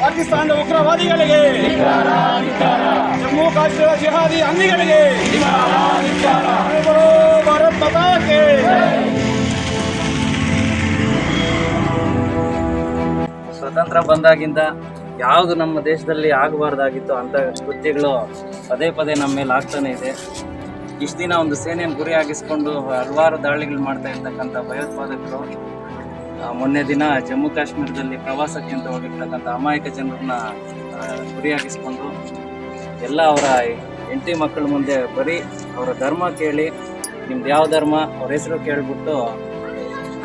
ಪಾಕಿಸ್ತಾನದ ಉಗ್ರವಾದಿಗಳಿಗೆ. ಜಮ್ಮು ಕಾಶ್ಮೀರ ಜಿಹಾದಿ ಅಂಗಿಗಳಿಗೆ ಭಾರತ್ ಪತಾಕೆ ಸ್ವತಂತ್ರ ಬಂದಾಗಿಂದ ಯಾವುದು ನಮ್ಮ ದೇಶದಲ್ಲಿ ಆಗಬಾರ್ದಾಗಿತ್ತು ಅಂತ ಕೃತ್ಯಗಳು ಪದೇ ಪದೇ ನಮ್ಮ ಮೇಲೆ ಆಗ್ತಾನೆ ಇದೆ. ಇಷ್ಟು ದಿನ ಒಂದು ಸೇನೆಯನ್ನು ಗುರಿಯಾಗಿಸ್ಕೊಂಡು ಹಲವಾರು ದಾಳಿಗಳು ಮಾಡ್ತಾ ಇರ್ತಕ್ಕಂಥ ಭಯೋತ್ಪಾದಕರು ಮೊನ್ನೆ ದಿನ ಜಮ್ಮು ಕಾಶ್ಮೀರದಲ್ಲಿ ಪ್ರವಾಸಕ್ಕೆ ಅಂತ ಹೋಗಿರ್ತಕ್ಕಂಥ ಅಮಾಯಕ ಜನರನ್ನ ಗುರಿಯಾಗಿಸ್ಕೊಂಡು ಎಲ್ಲ ಅವರ ಹೆಂಡತಿ ಮಕ್ಕಳ ಮುಂದೆ ಬರೀ ಅವರ ಧರ್ಮ ಕೇಳಿ, ನಿಮ್ದು ಯಾವ ಧರ್ಮ, ಅವ್ರ ಹೆಸರು ಕೇಳಿಬಿಟ್ಟು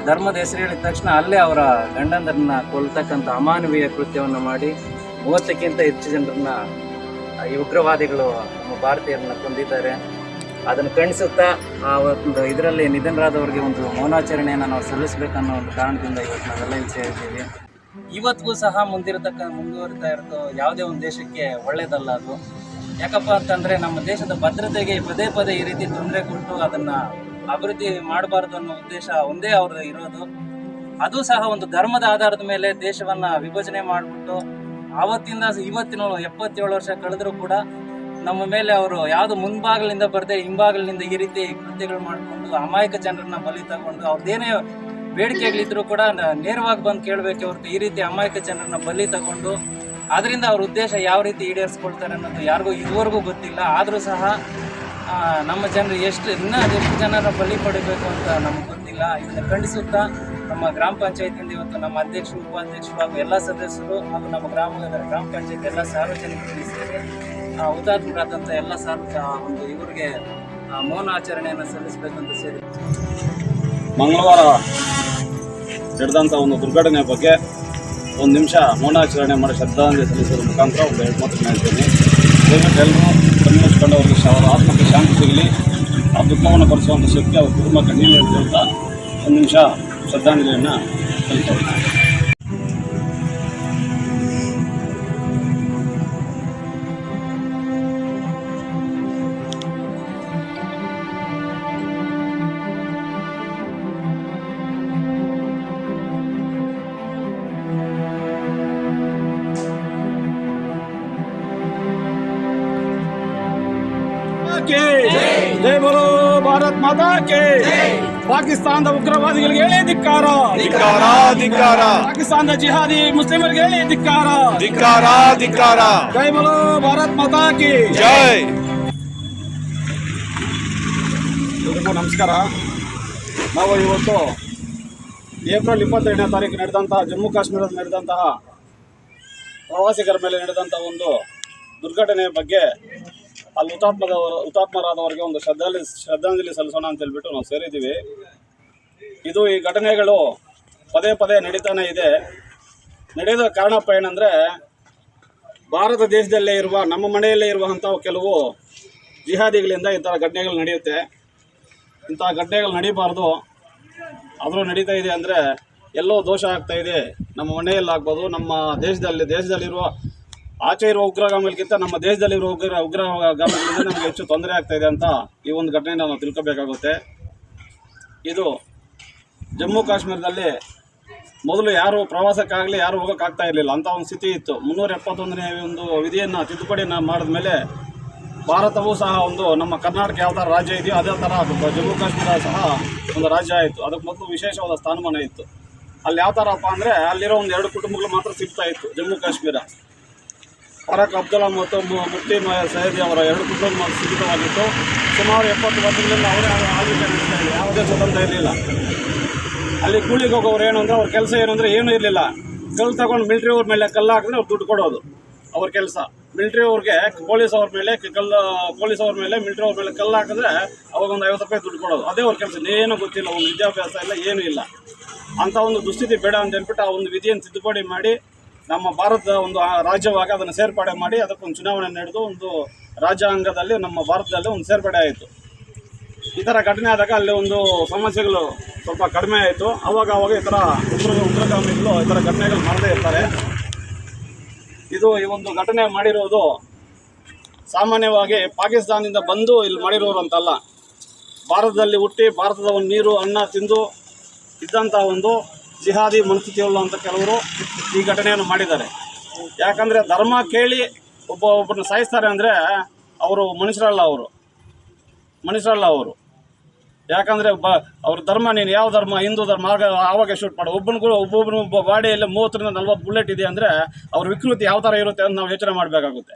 ಧರ್ಮದ ಹೆಸರು ಹೇಳಿದ ತಕ್ಷಣ ಅಲ್ಲೇ ಅವರ ಗಂಡಂದರನ್ನ ಕೊಲ್ತಕ್ಕಂಥ ಅಮಾನವೀಯ ಕೃತ್ಯವನ್ನು ಮಾಡಿ ಮೂವತ್ತಕ್ಕಿಂತ ಹೆಚ್ಚು ಜನರನ್ನ ಈ ಉಗ್ರವಾದಿಗಳು ನಮ್ಮ ಭಾರತೀಯರನ್ನ ಕೊಂದಿದ್ದಾರೆ. ಅದನ್ನು ಕಣಿಸುತ್ತಾ ಆ ಒಂದು ಇದರಲ್ಲಿ ನಿಧನರಾದವರಿಗೆ ಒಂದು ಮೌನಾಚರಣೆಯನ್ನು ನಾವು ಸಲ್ಲಿಸಬೇಕನ್ನೋ ಒಂದು ಕಾರಣದಿಂದ ಇವತ್ತು ನಾವೆಲ್ಲ ಇಲ್ಲಿ ಸೇರಿದ್ದೀವಿ. ಇವತ್ತಿಗೂ ಸಹ ಮುಂದಿರತಕ್ಕ ಮುಂದುವರಿತಾ ಇರೋದು ಯಾವುದೇ ಒಂದು ದೇಶಕ್ಕೆ ಒಳ್ಳೆಯದಲ್ಲ ಅದು. ಯಾಕಪ್ಪ ಅಂತಂದರೆ ನಮ್ಮ ದೇಶದ ಭದ್ರತೆಗೆ ಪದೇ ಪದೇ ಈ ರೀತಿ ತೊಂದರೆ ಕೊಟ್ಟು ಅದನ್ನು ಅಭಿವೃದ್ಧಿ ಮಾಡಬಾರ್ದು ಅನ್ನೋ ಉದ್ದೇಶ ಒಂದೇ ಅವ್ರದ್ದು ಇರೋದು. ಅದು ಸಹ ಒಂದು ಧರ್ಮದ ಆಧಾರದ ಮೇಲೆ ದೇಶವನ್ನ ವಿಭಜನೆ ಮಾಡಿಬಿಟ್ಟು, ಆವತ್ತಿಂದ ಇವತ್ತಿನ ಎಪ್ಪತ್ತೇಳು ವರ್ಷ ಕಳೆದರೂ ಕೂಡ ನಮ್ಮ ಮೇಲೆ ಅವರು ಯಾವುದು ಮುಂಭಾಗಲಿಂದ ಬರದೆ ಹಿಂಭಾಗಲಿನಿಂದ ಈ ರೀತಿ ಕೃತ್ಯಗಳು ಮಾಡಿಕೊಂಡು ಅಮಾಯಕ ಜನರನ್ನ ಬಲಿ ತಗೊಂಡು ಅವ್ರದ್ದೇನೇ ಬೇಡಿಕೆಗಳಿದ್ರು ಕೂಡ ನೇರವಾಗಿ ಬಂದು ಕೇಳಬೇಕು ಹೊರತು ಈ ರೀತಿ ಅಮಾಯಕ ಜನರನ್ನ ಬಲಿ ತಗೊಂಡು ಅದರಿಂದ ಅವ್ರ ಉದ್ದೇಶ ಯಾವ ರೀತಿ ಈಡೇರಿಸ್ಕೊಳ್ತಾರೆ ಅನ್ನೋದು ಯಾರಿಗೂ ಇದುವರೆಗೂ ಗೊತ್ತಿಲ್ಲ. ಆದರೂ ಸಹ ನಮ್ಮ ಜನರು ಎಷ್ಟು ಇನ್ನೂ ಅದೆಷ್ಟು ಜನರ ಬಲಿ ಪಡಿಬೇಕು ಅಂತ ನಮ್ಗೆ ಗೊತ್ತಿಲ್ಲ. ಇದನ್ನು ಖಂಡಿಸುತ್ತಾ ನಮ್ಮ ಗ್ರಾಮ ಪಂಚಾಯತಿಯಿಂದ ಇವತ್ತು ನಮ್ಮ ಅಧ್ಯಕ್ಷರು, ಉಪಾಧ್ಯಕ್ಷರು ಹಾಗೂ ಎಲ್ಲ ಸದಸ್ಯರು ಹಾಗೂ ನಮ್ಮ ಗ್ರಾಮದ ಗ್ರಾಮ ಪಂಚಾಯತ್ ಎಲ್ಲ ಸಾರ್ವಜನಿಕರು ಸೇರಿ ಹುತಾತ್ಮರಾದಂಥ ಎಲ್ಲ ಸರ್ ಒಂದು ಇವರಿಗೆ ಮೌನ ಆಚರಣೆಯನ್ನು ಸಲ್ಲಿಸಬೇಕಂತ ಸೇರಿ. ಮಂಗಳವಾರ ನಡೆದಂಥ ಒಂದು ದುರ್ಘಟನೆ ಬಗ್ಗೆ ಒಂದು ನಿಮಿಷ ಮೌನಾಚರಣೆ ಮಾಡಿ ಶ್ರದ್ಧಾಂಜಲಿ ಸಲ್ಲಿಸೋದ್ರ ಮುಖಾಂತರ ಒಂದು ಎರಡು ಮಾತು ಹೇಳ್ತೀನಿ. ದಯವಿಟ್ಟು ಎಲ್ಲರೂ ಕಣ್ಮಿಸ್ಕೊಂಡು ಶ- ಅವರ ಆತ್ಮಕ್ಕೆ ಶಾಂತಿ ಸಿಗಲಿ. ಆ ದುಃಖವನ್ನು ಭರಿಸುವಂಥ ಶಕ್ತಿ ಅವ್ರ ಕುಟುಂಬ ಕಣ್ಣೀರು ಅಂತ ಒಂದು ನಿಮಿಷ ಶ್ರದ್ಧಾಂಜಲಿಯನ್ನು ಸಲ್ಲಿಸೋಣ. ಭಾರತ್ ಮಾತಾ ಪಾಕಿಸ್ತಾನದ ಉಗ್ರವಾದಿಗಳಿಗೆ ಹೇಳಿ ಧಿಕ್ಕಾರ. ಧಿಕ್ಕಾರ ಧಿಕ್ಕಾರ. ಪಾಕಿಸ್ತಾನದ ಜಿಹಾದಿ ಮುಸ್ಲಿಮರಿಗೆ ಹೇಳಿ ಧಿಕ್ಕಾರ. ಧಿಕ್ಕಾರ ಧಿಕ್ಕಾರ. ಜೈ ಬಲೋ ಭಾರತ್ ಮಾತಾ ಕಿ ಜೈ. ಎಲ್ರಿಗೂ ನಮಸ್ಕಾರ. ನಾವು ಇವತ್ತು ಏಪ್ರಿಲ್ ಇಪ್ಪತ್ತೆರಡನೇ ತಾರೀಕು ನಡೆದಂತಹ ಜಮ್ಮು ಕಾಶ್ಮೀರದಲ್ಲಿ ನಡೆದಂತಹ ಪ್ರವಾಸಿಗರ ಮೇಲೆ ನಡೆದಂತಹ ಒಂದು ದುರ್ಘಟನೆಯ ಬಗ್ಗೆ ಅಲ್ಲಿ ಹುತಾತ್ಮದವರು ಹುತಾತ್ಮರಾದವರಿಗೆ ಒಂದು ಶ್ರದ್ಧಾಂಜಲಿ ಶ್ರದ್ಧಾಂಜಲಿ ಸಲ್ಲಿಸೋಣ ಅಂತ ಹೇಳ್ಬಿಟ್ಟು ನಾವು ಸೇರಿದ್ದೀವಿ. ಇದು ಈ ಘಟನೆಗಳು ಪದೇ ಪದೇ ನಡೀತಾನೆ ಇದೆ. ನಡೆಯೋದ ಕಾರಣಪ್ಪ ಏನಂದರೆ, ಭಾರತ ದೇಶದಲ್ಲೇ ಇರುವ, ನಮ್ಮ ಮನೆಯಲ್ಲೇ ಇರುವಂಥ ಕೆಲವು ಜಿಹಾದಿಗಳಿಂದ ಈ ಘಟನೆಗಳು ನಡೆಯುತ್ತೆ. ಇಂಥ ಘಟನೆಗಳು ನಡೀಬಾರ್ದು. ಆದರೂ ನಡೀತಾ ಇದೆ ಅಂದರೆ ಎಲ್ಲೋ ದೋಷ ಆಗ್ತಾ ಇದೆ. ನಮ್ಮ ಮನೆಯಲ್ಲಾಗ್ಬೋದು, ನಮ್ಮ ದೇಶದಲ್ಲಿ, ದೇಶದಲ್ಲಿರುವ ಆಚೆ ಇರುವ ಉಗ್ರಗಾಮಿಗಳಿಗಿಂತ ನಮ್ಮ ದೇಶದಲ್ಲಿರುವ ಉಗ್ರ ಉಗ್ರಗಾಮಿಗಳಿಂದ ನಮಗೆ ಹೆಚ್ಚು ತೊಂದರೆ ಆಗ್ತಾ ಇದೆ ಅಂತ ಈ ಒಂದು ಘಟನೆ ನಾವು ತಿಳ್ಕೊಬೇಕಾಗುತ್ತೆ. ಇದು ಜಮ್ಮು ಕಾಶ್ಮೀರದಲ್ಲಿ ಮೊದಲು ಯಾರು ಪ್ರವಾಸಕ್ಕಾಗಲಿ ಯಾರು ಹೋಗೋಕ್ಕಾಗ್ತಾ ಇರಲಿಲ್ಲ. ಅಂತ ಒಂದು ಸ್ಥಿತಿ ಇತ್ತು. ಮುನ್ನೂರ ಎಪ್ಪತ್ತೊಂದನೇ ಒಂದು ವಿಧಿಯನ್ನು ತಿದ್ದುಪಡಿನ ಮಾಡಿದ ಮೇಲೆ ಭಾರತವೂ ಸಹ ಒಂದು ನಮ್ಮ ಕರ್ನಾಟಕ ಯಾವ ಥರ ರಾಜ್ಯ ಇದೆಯೋ ಅದೇ ಥರ ಜಮ್ಮು ಕಾಶ್ಮೀರ ಸಹ ಒಂದು ರಾಜ್ಯ ಆಯಿತು. ಅದಕ್ಕೆ ಮೊದಲು ವಿಶೇಷವಾದ ಸ್ಥಾನಮಾನ ಇತ್ತು. ಅಲ್ಲಿ ಯಾವ ಥರಪ್ಪ ಅಂದರೆ ಅಲ್ಲಿರೋ ಒಂದು ಎರಡು ಕುಟುಂಬಗಳು ಮಾತ್ರ ಸಿಗ್ತಾ ಇತ್ತು ಜಮ್ಮು ಕಾಶ್ಮೀರ. ಫರಕ್ ಅಬ್ದುಲ್ಲಾ ಮತ್ತು ಮುಫ್ತಿ ಸೈದಿ ಅವರ ಎರಡು ಕುಟುಂಬ ಸೀಮಿತವಾಗಿತ್ತು ಸುಮಾರು ಎಪ್ಪತ್ತು ವರ್ಷಗಳಿಂದ ಅವರೇ ಆಳ್ವಿಕೆ ನಡೆಸ್ತಾ ಇದ್ದಾರೆ. ಯಾವುದೇ ಸ್ವತಂತ್ರ ಇರಲಿಲ್ಲ. ಅಲ್ಲಿ ಕೂಲಿಗೆ ಹೋಗೋರು ಏನು ಅಂದರೆ ಅವ್ರ ಕೆಲಸ ಏನು ಅಂದರೆ ಏನೂ ಇರಲಿಲ್ಲ. ಕಲ್ಲು ತಗೊಂಡು ಮಿಲ್ಟ್ರಿ ಅವ್ರ ಮೇಲೆ ಕಲ್ಲು ಹಾಕಿದ್ರೆ ಅವ್ರು ದುಡ್ಡು ಕೊಡೋದು ಅವ್ರ ಕೆಲಸ. ಮಿಲ್ಟ್ರಿ ಅವ್ರಿಗೆ ಪೊಲೀಸ್ ಅವ್ರ ಮೇಲೆ ಕಲ್ಲು, ಪೊಲೀಸ್ ಅವ್ರ ಮೇಲೆ, ಮಿಲ್ಟ್ರಿ ಅವ್ರ ಮೇಲೆ ಕಲ್ಲು ಹಾಕಿದ್ರೆ ಅವಾಗ ಒಂದು ಐವತ್ತು ರೂಪಾಯಿ ದುಡ್ಡು ಕೊಡೋದು. ಅದೇ ಅವ್ರ ಕೆಲಸ. ಏನೂ ಗೊತ್ತಿಲ್ಲ. ಒಂದು ವಿದ್ಯಾಭ್ಯಾಸ ಇಲ್ಲ, ಏನೂ ಇಲ್ಲ. ಅಂಥ ಒಂದು ದುಸ್ಥಿತಿ ಬೇಡ ಅಂತ ಹೇಳ್ಬಿಟ್ಟು ಆ ಒಂದು ವಿಧಿಯನ್ನು ತಿದ್ದುಪಡಿ ಮಾಡಿ ನಮ್ಮ ಭಾರತದ ಒಂದು ರಾಜ್ಯವಾಗಿ ಅದನ್ನು ಸೇರ್ಪಡೆ ಮಾಡಿ ಅದಕ್ಕೊಂದು ಚುನಾವಣೆ ನಡೆದು ಒಂದು ರಾಜ್ಯಾಂಗದಲ್ಲಿ ನಮ್ಮ ಭಾರತದಲ್ಲಿ ಒಂದು ಸೇರ್ಪಡೆ ಆಯಿತು. ಈ ಥರ ಘಟನೆ ಆದಾಗ ಅಲ್ಲಿ ಒಂದು ಸಮಸ್ಯೆಗಳು ಸ್ವಲ್ಪ ಕಡಿಮೆ ಆಯಿತು. ಆವಾಗ ಅವಾಗ ಈ ಥರ ಉಗ್ರ, ಉಗ್ರಗಾಮಿಗಳು ಈ ಥರ ಘಟನೆಗಳು ಮಾಡದೇ ಇರ್ತಾರೆ. ಇದು ಈ ಒಂದು ಘಟನೆ ಮಾಡಿರೋದು ಸಾಮಾನ್ಯವಾಗಿ ಪಾಕಿಸ್ತಾನದಿಂದ ಬಂದು ಇಲ್ಲಿ ಮಾಡಿರೋರು ಅಂತಲ್ಲ. ಭಾರತದಲ್ಲಿ ಹುಟ್ಟಿ, ಭಾರತದ ಒಂದು ನೀರು, ಅನ್ನ ತಿಂದು ಇದ್ದಂಥ ಒಂದು ಜಿಹಾದಿ ಮನಸ್ಥಿತಿಯುಳ್ಳ ಅಂತ ಕೆಲವರು ಈ ಘಟನೆಯನ್ನು ಮಾಡಿದ್ದಾರೆ. ಯಾಕಂದರೆ ಧರ್ಮ ಕೇಳಿ ಒಬ್ಬ ಒಬ್ಬರನ್ನ ಸಾಯಿಸ್ತಾರೆ ಅಂದರೆ ಅವರು ಮನುಷ್ಯರಲ್ಲ ಅವರು. ಮನುಷ್ಯರಲ್ಲ ಅವರು. ಯಾಕಂದರೆ ಬ ಅವ್ರ ಧರ್ಮ ನೀನು ಯಾವ ಧರ್ಮ, ಹಿಂದೂ ಧರ್ಮ, ಆಗ ಆವಾಗ ಶೂಟ್ ಮಾಡು. ಒಬ್ಬನಿಗೂ ಒಬ್ಬೊಬ್ಬನ ಒಬ್ಬ ಬಾಡಿಯಲ್ಲಿ ಮೂವತ್ತರಿಂದ ನಲ್ವತ್ತು ಬುಲೆಟ್ ಇದೆ ಅಂದರೆ ಅವ್ರ ವಿಕೃತಿ ಯಾವ ಥರ ಇರುತ್ತೆ ಅಂತ ನಾವು ಯೋಚನೆ ಮಾಡಬೇಕಾಗುತ್ತೆ.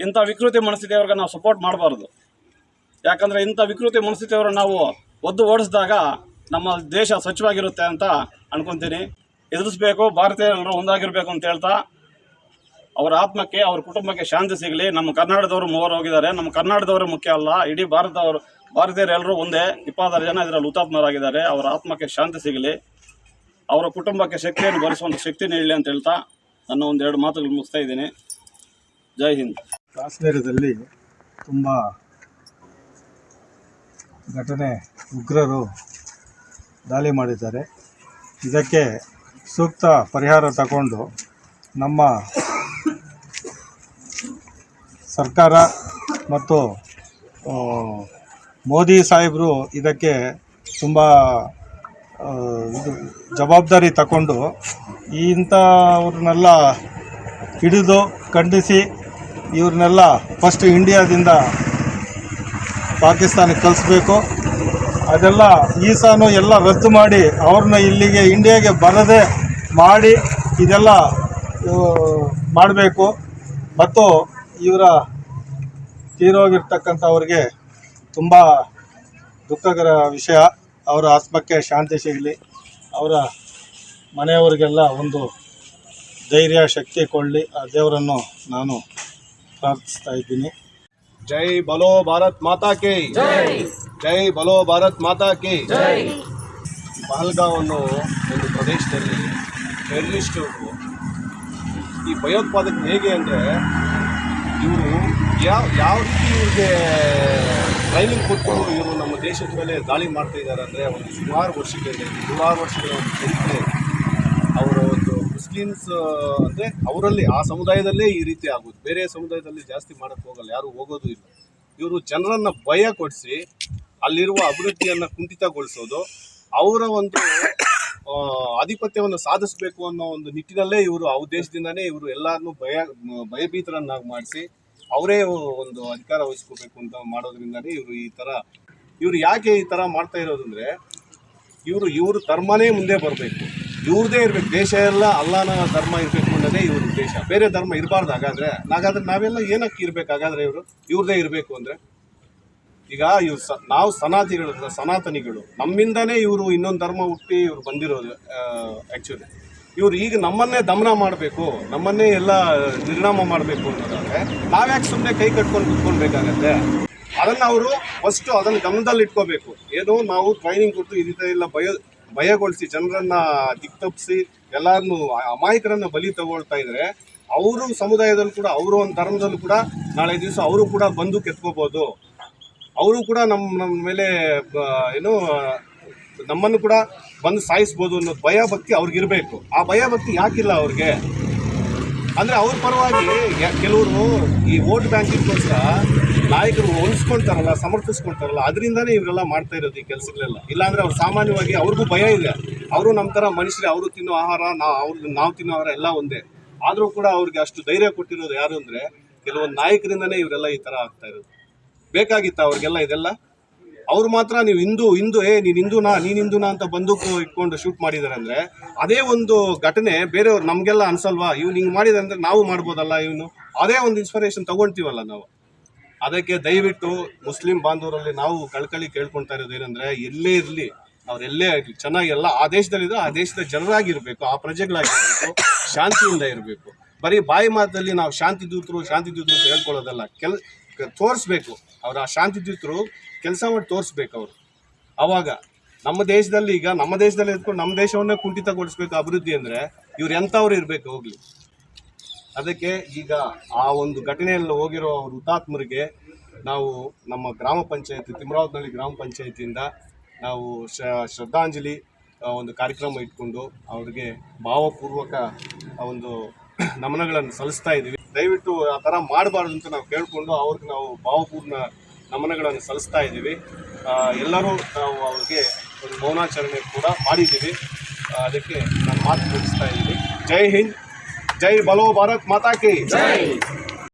ಇಂಥ ವಿಕೃತಿ ಮನಸ್ಥಿತಿಯವ್ರಿಗೆ ನಾವು ಸಪೋರ್ಟ್ ಮಾಡಬಾರ್ದು. ಯಾಕಂದರೆ ಇಂಥ ವಿಕೃತಿ ಮನಸ್ಥಿತಿಯವ್ರನ್ನ ನಾವು ಒದ್ದು ಓಡಿಸಿದಾಗ ನಮ್ಮ ದೇಶ ಸ್ವಚ್ಛವಾಗಿರುತ್ತೆ ಅಂತ ಅನ್ಕೊತೀನಿ. ಎದುರಿಸ್ಬೇಕು ಭಾರತೀಯರೆಲ್ಲರೂ ಒಂದಾಗಿರಬೇಕು ಅಂತ ಹೇಳ್ತಾ, ಅವರ ಆತ್ಮಕ್ಕೆ, ಅವ್ರ ಕುಟುಂಬಕ್ಕೆ ಶಾಂತಿ ಸಿಗಲಿ. ನಮ್ಮ ಕರ್ನಾಟಕದವರು ಮೂವರು ಹೋಗಿದ್ದಾರೆ. ನಮ್ಮ ಕರ್ನಾಟಕದವರು ಮುಖ್ಯ ಅಲ್ಲ. ಇಡೀ ಭಾರತದವರು ಭಾರತೀಯರೆಲ್ಲರೂ ಒಂದೇ ಇಪ್ಪತ್ತಾರು ಜನ ಇದರಲ್ಲಿ ಹುತಾತ್ಮರಾಗಿದ್ದಾರೆ. ಅವರ ಆತ್ಮಕ್ಕೆ ಶಾಂತಿ ಸಿಗಲಿ. ಅವರ ಕುಟುಂಬಕ್ಕೆ ಶಕ್ತಿಯನ್ನು ಭರಿಸುವಂಥ ಶಕ್ತಿ ನೀಡಲಿ ಅಂತ ಹೇಳ್ತಾ ನನ್ನ ಒಂದು ಎರಡು ಮಾತುಗಳು ಮುಗಿಸ್ತಾ ಇದ್ದೀನಿ. ಜೈ ಹಿಂದ್. ಕಾಶ್ಮೀರದಲ್ಲಿ ತುಂಬ ಘಟನೆ ಉಗ್ರರು ದಾಳಿ ಮಾಡಿದ್ದಾರೆ. ಇದಕ್ಕೆ ಸೂಕ್ತ ಪರಿಹಾರ ತಗೊಂಡು ನಮ್ಮ ಸರ್ಕಾರ ಮತ್ತು ಮೋದಿ ಸಾಹೇಬರು ಇದಕ್ಕೆ ತುಂಬ ಜವಾಬ್ದಾರಿ ತಗೊಂಡು ಇಂಥವ್ರನ್ನೆಲ್ಲ ಹಿಡಿದು ಖಂಡಿಸಿ ಇವ್ರನ್ನೆಲ್ಲ ಫಸ್ಟ್ ಇಂಡಿಯಾದಿಂದ ಪಾಕಿಸ್ತಾನಕ್ಕೆ ಕಳಿಸ್ಬೇಕು. ಅದೆಲ್ಲ ಈಸಾನು ಎಲ್ಲ ರದ್ದು ಮಾಡಿ ಅವ್ರನ್ನ ಇಲ್ಲಿಗೆ ಇಂಡಿಯಾಗೆ ಬರದೆ ಮಾಡಿ ಇದೆಲ್ಲ ಮಾಡಬೇಕು. ಮತ್ತು ಇವರ ತೀರೋಗಿರ್ತಕ್ಕಂಥವ್ರಿಗೆ ತುಂಬ ದುಃಖಕರ ವಿಷಯ. ಅವರ ಆತ್ಮಕ್ಕೆ ಶಾಂತಿ ಸಿಗಲಿ. ಅವರ ಮನೆಯವರಿಗೆಲ್ಲ ಒಂದು ಧೈರ್ಯ ಶಕ್ತಿ ಕೊಡಲಿ. ಆ ದೇವರನ್ನು ನಾನು ಪ್ರಾರ್ಥಿಸ್ತಾ ಇದ್ದೀನಿ. ಜೈ ಬಲೋ ಭಾರತ್ ಮಾತಾ ಕಿ. ಜೈ ಬಲೋ ಭಾರತ್ ಮಾತಾ ಕಿ ಪಹಲ್ಗಾವ್ ಅನ್ನೋ ಒಂದು ಪ್ರದೇಶದಲ್ಲಿ ಟೆರರಿಸ್ಟರು ಈ ಭಯೋತ್ಪಾದಕ ಹೇಗೆ ಅಂದರೆ ಇವರು ಯಾವ ಯಾವ ರೀತಿ ಇವ್ರಿಗೆ ಟ್ರೈನಿಂಗ್ ಕೊಟ್ಟು ಇವರು ನಮ್ಮ ದೇಶದ ಮೇಲೆ ದಾಳಿ ಮಾಡ್ತಾ ಇದ್ದಾರೆ ಅಂದರೆ ಒಂದು ಸುಮಾರು ವರ್ಷಗಳಲ್ಲಿ ಸುಮಾರು ವರ್ಷಗಳ ಒಂದು ಚರಿತ್ರೆ. ಅವರ ಒಂದು ಮುಸ್ಲಿಮ್ಸ್ ಅಂದರೆ ಅವರಲ್ಲಿ ಆ ಸಮುದಾಯದಲ್ಲೇ ಈ ರೀತಿ ಆಗೋದು. ಬೇರೆ ಸಮುದಾಯದಲ್ಲಿ ಜಾಸ್ತಿ ಮಾಡೋಕ್ಕೆ ಹೋಗಲ್ಲ ಯಾರು ಹೋಗೋದು ಇಲ್ಲ. ಇವರು ಜನರನ್ನು ಭಯ ಕೊಡಿಸಿ ಅಲ್ಲಿರುವ ಅಭಿವೃದ್ಧಿಯನ್ನು ಕುಂಠಿತಗೊಳಿಸೋದು, ಅವರ ಒಂದು ಆಧಿಪತ್ಯವನ್ನು ಸಾಧಿಸಬೇಕು ಅನ್ನೋ ಒಂದು ನಿಟ್ಟಿನಲ್ಲೇ ಇವರು ಉದ್ದೇಶದಿಂದನೇ ಇವರು ಎಲ್ಲರನ್ನೂ ಭಯ, ಭಯಭೀತರನ್ನಾಗಿ ಮಾಡಿಸಿ, ಅವರೇ ಒಂದು ಅಧಿಕಾರ ವಹಿಸ್ಕೋಬೇಕು ಅಂತ ಮಾಡೋದ್ರಿಂದನೇ ಇವರು ಈ ಥರ ಇವರು ಯಾಕೆ ಈ ಥರ ಮಾಡ್ತಾ ಇರೋದು ಅಂದರೆ, ಇವರು ಇವರು ಧರ್ಮನೇ ಮುಂದೆ ಬರಬೇಕು. ಇವ್ರದೇ ಇರಬೇಕು. ದೇಶ ಎಲ್ಲ ಅಲ್ಲಾನ ಧರ್ಮ ಇರಬೇಕು ಅನ್ನೋದೇ ಇವ್ರ ಉದ್ದೇಶ. ಬೇರೆ ಧರ್ಮ ಇರಬಾರ್ದು ಹಾಗಾದರೆ. ಹಾಗಾದ್ರೆ ನಾವೆಲ್ಲ ಏನಕ್ಕೆ ಇರಬೇಕು ಹಾಗಾದರೆ ಇವರು? ಇವ್ರದೇ ಇರಬೇಕು ಅಂದ್ರೆ. ಈಗ ಇವ್ರು ಸ, ನಾವು ಸನಾತಿಗಳು ಸನಾತನಿಗಳು. ನಮ್ಮಿಂದನೇ ಇವರು ಇನ್ನೊಂದು ಧರ್ಮ ಹುಟ್ಟಿ ಇವರು ಬಂದಿರೋದು ಆ್ಯಕ್ಚುಲಿ ಇವರು ಈಗ ನಮ್ಮನ್ನೇ ದಮನ ಮಾಡಬೇಕು, ನಮ್ಮನ್ನೇ ಎಲ್ಲ ನಿರ್ಣಾಮ ಮಾಡಬೇಕು ಅನ್ನೋದಾದರೆ, ನಾವ್ಯಾಕೆ ಸುಮ್ಮನೆ ಕೈ ಕಟ್ಕೊಂಡು ಕುತ್ಕೊಳ್ಬೇಕಾಗತ್ತೆ? ಅದನ್ನು ಅವರು ಫಸ್ಟು ಅದನ್ನು ಗಮನದಲ್ಲಿ ಇಟ್ಕೋಬೇಕು. ಏನು ನಾವು ಟ್ರೈನಿಂಗ್ ಕೊಟ್ಟು ಈ ರೀತಿ ಎಲ್ಲ ಭಯ, ಭಯಗೊಳಿಸಿ, ಜನರನ್ನು ದಿಕ್ತಪ್ಪಿಸಿ ಎಲ್ಲರನ್ನು ಅಮಾಯಕರನ್ನು ಬಲಿ ತಗೊಳ್ತಾ ಇದ್ದರೆ ಅವರು ಸಮುದಾಯದಲ್ಲೂ ಕೂಡ, ಅವರು ಒಂದು ಧರ್ಮದಲ್ಲೂ ಕೂಡ ನಾಳೆ ದಿವಸ ಅವರು ಕೂಡ ಬಂದು ಕೆತ್ಕೋಬೋದು. ಅವರು ಕೂಡ ನಮ್ಮ ನಮ್ಮ ಮೇಲೆ ಏನು, ನಮ್ಮನ್ನು ಕೂಡ ಬಂದು ಸಾಯಿಸ್ಬೋದು ಅನ್ನೋ ಭಯ ಭಕ್ತಿ ಅವ್ರಿಗಿರಬೇಕು ಆ ಭಯ ಭಕ್ತಿ ಯಾಕಿಲ್ಲ ಅವ್ರಿಗೆ? ಅಂದರೆ ಅವ್ರ ಪರವಾಗಿ ಕೆಲವರು ಈ ವೋಟ್ ಬ್ಯಾಂಕಿಗೋಸ್ಕರ ನಾಯಕರು ಹೊಲಿಸ್ಕೊಳ್ತಾರಲ್ಲ ಸಮರ್ಥಿಸ್ಕೊಳ್ತಾರಲ್ಲ ಅದರಿಂದನೇ ಇವರೆಲ್ಲ ಮಾಡ್ತಾ ಇರೋದು ಈ ಕೆಲಸಗಳೆಲ್ಲ. ಇಲ್ಲಾಂದರೆ ಅವ್ರು ಸಾಮಾನ್ಯವಾಗಿ ಅವ್ರಿಗೂ ಭಯ ಇದೆ. ಅವರು ನಮ್ಮ ಥರ ಮನುಷ್ಯರೇ, ಅವರು ತಿನ್ನೋ ಆಹಾರ ನಾವು ಅವ್ರು ನಾವು ತಿನ್ನೋ ಆಹಾರ ಎಲ್ಲ ಒಂದೇ. ಆದರೂ ಕೂಡ ಅವ್ರಿಗೆ ಅಷ್ಟು ಧೈರ್ಯ ಕೊಟ್ಟಿರೋದು ಯಾರು ಅಂದರೆ, ಕೆಲವೊಂದು ನಾಯಕರಿಂದನೇ ಇವರೆಲ್ಲ ಈ ಥರ ಆಗ್ತಾ ಇರೋದು. ಬೇಕಾಗಿತ್ತ ಅವ್ರಿಗೆಲ್ಲ ಇದೆಲ್ಲ. ಅವ್ರು ಮಾತ್ರ ನೀವು ಹಿಂದೂ ಹಿಂದೂ, ಏ, ನೀನು ಹಿಂದೂನಾ ನೀನು ಹಿಂದೂನಾ ಅಂತ ಬಂದೂಕು ಇಟ್ಕೊಂಡು ಶೂಟ್ ಮಾಡಿದ್ದಾರೆ ಅಂದರೆ ಅದೇ ಒಂದು ಘಟನೆ ಬೇರೆಯವ್ರು ನಮಗೆಲ್ಲ ಅನ್ಸಲ್ವಾ? ಇವ್ನು ಹಿಂಗೆ ಮಾಡಿದೆ ಅಂದರೆ ನಾವು ಮಾಡ್ಬೋದಲ್ಲ ಇವನು? ಅದೇ ಒಂದು ಇನ್ಸ್ಪಿರೇಷನ್ ತಗೊಳ್ತೀವಲ್ಲ ನಾವು. ಅದಕ್ಕೆ ದಯವಿಟ್ಟು ಮುಸ್ಲಿಂ ಬಾಂಧವರಲ್ಲಿ ನಾವು ಕಳ್ಕಳಿ ಕೇಳ್ಕೊಳ್ತಾ ಇರೋದು ಏನಂದರೆ ಎಲ್ಲೇ ಇರಲಿ, ಅವರೆಲ್ಲೇ ಆಗಲಿ ಚೆನ್ನಾಗಿಲ್ಲ ಆ ದೇಶದಲ್ಲಿದ್ದು ಆ ದೇಶದ ಜನರಾಗಿರಬೇಕು, ಆ ಪ್ರಜೆಗಳಾಗಿರಬೇಕು, ಶಾಂತಿಯಿಂದ ಇರಬೇಕು. ಬರೀ ಬಾಯಿ ಮಾತಲ್ಲಿ ನಾವು ಶಾಂತಿ ದೂತರು ಶಾಂತಿ ದೂತರು ಅಂತ ಹೇಳ್ಕೊಳ್ಳೋದಲ್ಲ. ಕೆಲ್ ತೋರಿಸ್ಬೇಕು. ಶಾಂತಿ ದೂತರು ಕೆಲಸ ಮಾಡಿ ತೋರಿಸ್ಬೇಕು ಅವರು. ಅವಾಗ ನಮ್ಮ ದೇಶದಲ್ಲಿ ಈಗ ನಮ್ಮ ದೇಶದಲ್ಲಿ ಎತ್ಕೊಂಡು ನಮ್ಮ ದೇಶವನ್ನೇ ಕುಂಠಿತಗೊಳಿಸ್ಬೇಕು ಅಭಿವೃದ್ಧಿ ಅಂದರೆ ಇವ್ರು ಎಂಥವ್ರು ಇರಬೇಕು ಹೋಗಲಿ. ಅದಕ್ಕೆ ಈಗ ಆ ಒಂದು ಘಟನೆಯಲ್ಲಿ ಹೋಗಿರೋ ಅವ್ರ ಹುತಾತ್ಮರಿಗೆ ನಾವು ನಮ್ಮ ಗ್ರಾಮ ಪಂಚಾಯತಿ ತಿಮ್ರಾವತ್ನಳ್ಳಿ ಗ್ರಾಮ ಪಂಚಾಯತಿಯಿಂದ ನಾವು ಶ್ರದ್ಧಾಂಜಲಿ ಒಂದು ಕಾರ್ಯಕ್ರಮ ಇಟ್ಕೊಂಡು ಅವ್ರಿಗೆ ಭಾವಪೂರ್ವಕ ಒಂದು ನಮನಗಳನ್ನು ಸಲ್ಲಿಸ್ತಾ ಇದ್ದೀವಿ. ದಯವಿಟ್ಟು ಆ ಥರ ಮಾಡಬಾರ್ದು ಅಂತ ನಾವು ಕೇಳಿಕೊಂಡು ಅವ್ರಿಗೆ ನಾವು ಭಾವಪೂರ್ಣ ನಮನಗಳನ್ನು ಸಲ್ಲಿಸ್ತಾ ಇದ್ದೀವಿ. ಎಲ್ಲರೂ ನಾವು ಅವ್ರಿಗೆ ಒಂದು ಮೌನಾಚರಣೆ ಕೂಡ ಮಾಡಿದ್ದೀವಿ. ಅದಕ್ಕೆ ನಾನು ಮಾತು ಮುಗಿಸ್ತಾ ಇದ್ದೀನಿ. ಜೈ ಹಿಂದ್, ಜೈ ಬಲೋ ಭಾರತ್ ಮಾತಾ ಕಿ.